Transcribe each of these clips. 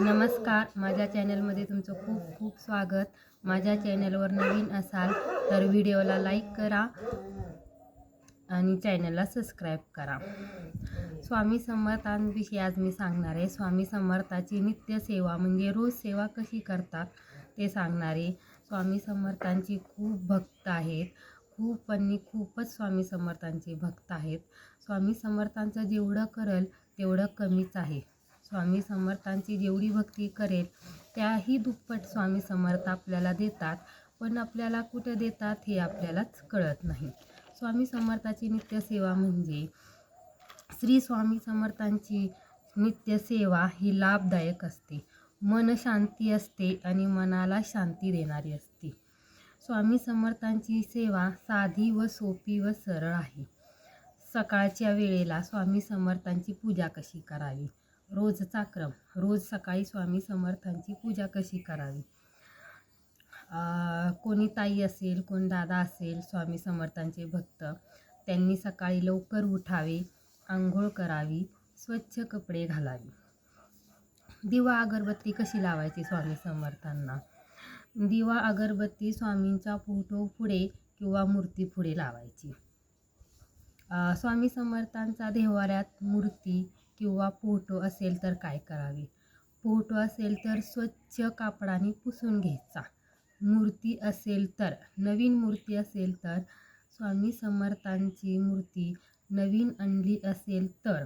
नमस्कार. माझ्या चॅनलमध्ये तुमचं खूप खूप स्वागत. माझ्या चॅनलवर नवीन असाल तर व्हिडिओला लाईक करा आणि चॅनलला सबस्क्राईब करा. स्वामी समर्थांविषयी आज मी सांगणार आहे. स्वामी समर्थाची नित्यसेवा म्हणजे रोज सेवा कशी करतात ते सांगणारे स्वामी समर्थांची खूप भक्त आहेत. खूप आणि खूपच स्वामी समर्थांचे भक्त आहेत. स्वामी समर्थांचं जेवढं करल तेवढं कमीच आहे. स्वामी समर्थांची जेवढी भक्ती करेल त्याही दुप्पट स्वामी समर्थ आपल्याला देतात. पण आपल्याला कुठं देतात हे आपल्यालाच कळत नाही. स्वामी समर्थाची नित्यसेवा म्हणजे श्री स्वामी समर्थांची नित्यसेवा ही लाभदायक असते. मन शांती असते आणि मनाला शांती देणारी असते. स्वामी समर्थांची सेवा साधी व सोपी व सरळ आहे. सकाळच्या वेळेला स्वामी समर्थांची पूजा कशी करावी? रोजचा क्रम. रोज सकाळी स्वामी समर्थांची पूजा कशी करावी? कोणी ताई असेल कोण दादा असेल स्वामी समर्थांचे भक्त त्यांनी सकाळी लवकर उठावे आंघोळ करावी स्वच्छ कपडे घालावे. दिवा अगरबत्ती कशी लावायची स्वामी समर्थांना? दिवा अगरबत्ती स्वामींच्या फोटो पुढे किंवा मूर्ती पुढे लावायची. स्वामी समर्थांचा देवाऱ्यात मूर्ती किंवा पोटो असेल तर काय करावे? फोटो असेल तर स्वच्छ कापडाने पुसून घ्यायचा. मूर्ती असेल तर नवीन मूर्ती असेल तर स्वामी समर्थांची मूर्ती नवीन आणली असेल तर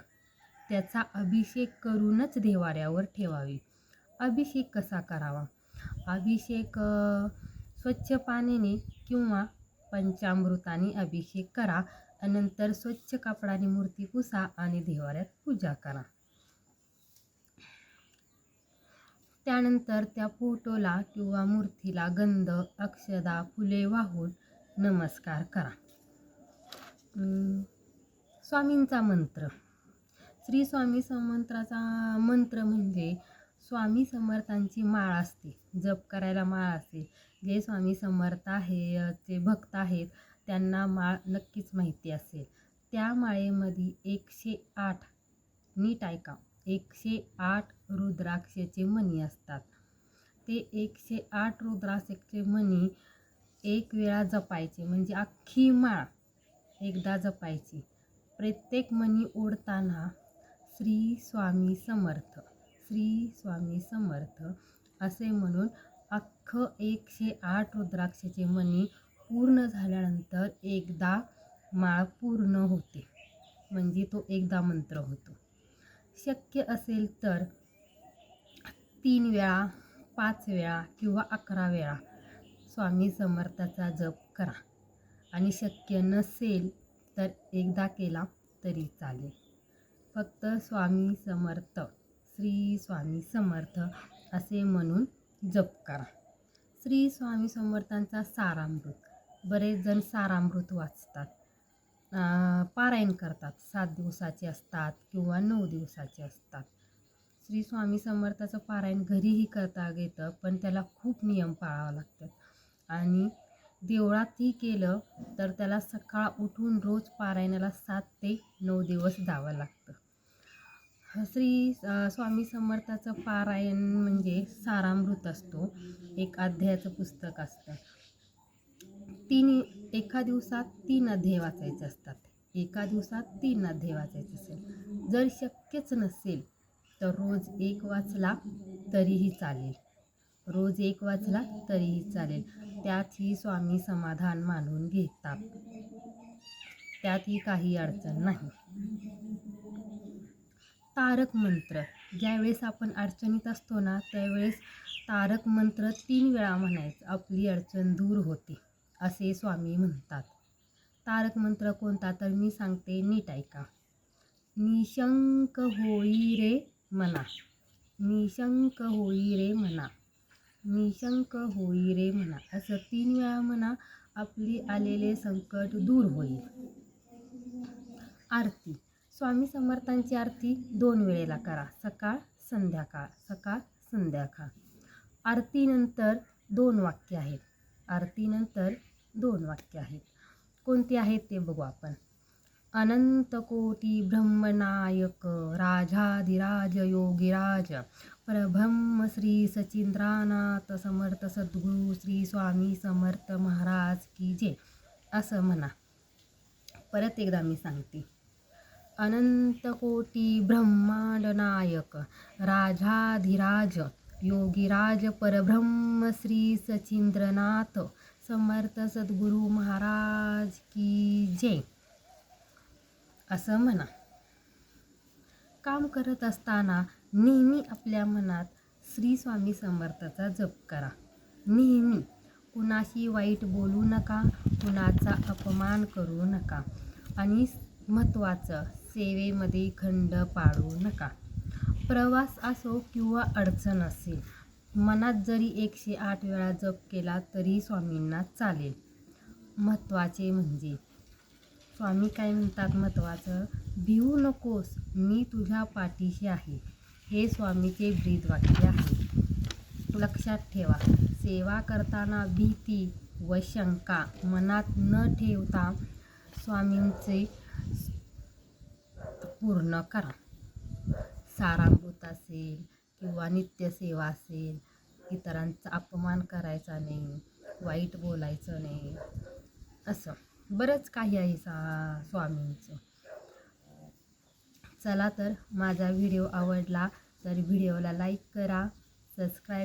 त्याचा अभिषेक करूनच देवाऱ्यावर ठेवावी. अभिषेक कसा करावा? अभिषेक स्वच्छ पाण्याने किंवा पंचामृताने अभिषेक करा. नंतर स्वच्छ कापडाने मूर्ती पुसा आणि देवाऱ्यात पूजा करा. त्यानंतर त्या फोटोला किंवा मूर्तीला गंध अक्षदा फुले वाहून नमस्कार करा. स्वामींचा मंत्र. श्री स्वामी समंत्राचा मंत्र म्हणजे स्वामी समर्थांची माळ असते. जप करायला माळ असते जे स्वामी समर्थ आहे अ, ते भक्त आहेत त्यांना माळ नक्कीच माहिती असेल. त्या माळेमध्ये एकशे आठ नीट ऐका. एकशे आठ रुद्राक्षाचे मणी असतात. ते एकशे आठ रुद्राक्षाचे मणी एक वेळा जपायचे. म्हणजे अख्खी माळ एकदा जपायची. प्रत्येक मणी ओढताना श्री स्वामी समर्थ श्री स्वामी समर्थ असे म्हणून अख्खं एकशे आठ रुद्राक्षाचे मणी पूर्ण झाल्यानंतर एकदा माळ पूर्ण होते. म्हणजे तो एकदा मंत्र होतो. शक्य असेल तर तीन वेळा पाच वेळा किंवा अकरा वेळा स्वामी समर्थाचा जप करा. आणि शक्य नसेल तर एकदा केला तरी चालेल. फक्त स्वामी समर्थ श्री स्वामी समर्थ असे म्हणून जप करा. श्री स्वामी समर्थांचा सारामृत. बरेच जण सारामृत वाचतात. पारायण करतात. सात दिवसाचे असतात किंवा नऊ दिवसाचे असतात. श्री स्वामी समर्थाचं पारायण घरीही करता येतं पण त्याला खूप नियम पाळावा लागतात. आणि देवळातही केलं तर त्याला सकाळ उठून रोज पारायणाला सात ते नऊ दिवस जावं लागतं. श्री स्वामी समर्थाचं पारायण म्हणजे सारामृत असतो. एक अध्यायाचं पुस्तक असतं. तीन एका दिवसात तीन अध्याय वाचायचे असतात. एका दिवसात तीन अध्याय वाचायचे असेल. जर शक्यच नसेल तर रोज एक वाचला तरीही चालेल. रोज एक वाचला तरीही चालेल. त्यातही स्वामी समाधान मानून घेतात. त्यातही काही अडचण नाही. तारक मंत्र. ज्यावेळेस आपण अडचणीत असतो ना त्यावेळेस तारक मंत्र तीन वेळा म्हणायचं. आपली अडचण दूर होते. असे स्वामी म्हणतात. तारक मंत्र कोणता तर मी सांगते नीट ऐका. निशंक होई रे मना. निशंक होई रे म्हणा निशंक होई रे म्हणा असं तीन वेळा म्हणा आपली आलेले संकट दूर होईल. आरती. स्वामी समर्थांची आरती दोन वेळेला करा. सकाळ संध्याकाळ. सकाळ संध्याकाळ. आरतीनंतर दोन वाक्य आहेत. आरतीनंतर दोन वाक्य आहेत. कोणती आहेत ते बघू आपण. अनंतकोटी ब्रह्मनायक राजाधिराज योगिराज परब्रह्म श्री सचिंद्रानाथ समर्थ सद्गुरू श्री स्वामी समर्थ महाराज की जे असं म्हणा. परत एकदा मी सांगते. अनंतकोटी ब्रह्मांड नायक राजाधिराज योगीराज परब्रह्म श्री सचिंद्रनाथ समर्थ सद्गुरू महाराज की जय. असं म्हणा. काम करत असताना नेहमी आपल्या मनात श्री स्वामी समर्थाचा जप करा. नेहमी. कुणाशी वाईट बोलू नका कुणाचा अपमान करू नका आणि महत्त्वाचं सेवेमध्ये खंड पाडू नका. प्रवास असो किंवा अडचण असेल मनात जरी एकशे आठ वेळा जप केला तरी स्वामींना चालेल. महत्त्वाचे म्हणजे स्वामी काय म्हणतात महत्त्वाचं? भिवू नकोस मी तुझ्या पाठीशी आहे. हे स्वामीचे ब्रीदवाक्य आहे. लक्षात ठेवा सेवा करताना भीती व शंका मनात न ठेवता स्वामींचे पूर्ण करा. सारामृत असेल किंवा नित्यसेवा असेल इतरांचा अपमान करायचा नाही वाईट बोलायचं नाही असं. बरंच काही आहे सा स्वामींचं. चला तर माझा व्हिडिओ आवडला तर व्हिडिओला लाईक करा सबस्क्राईब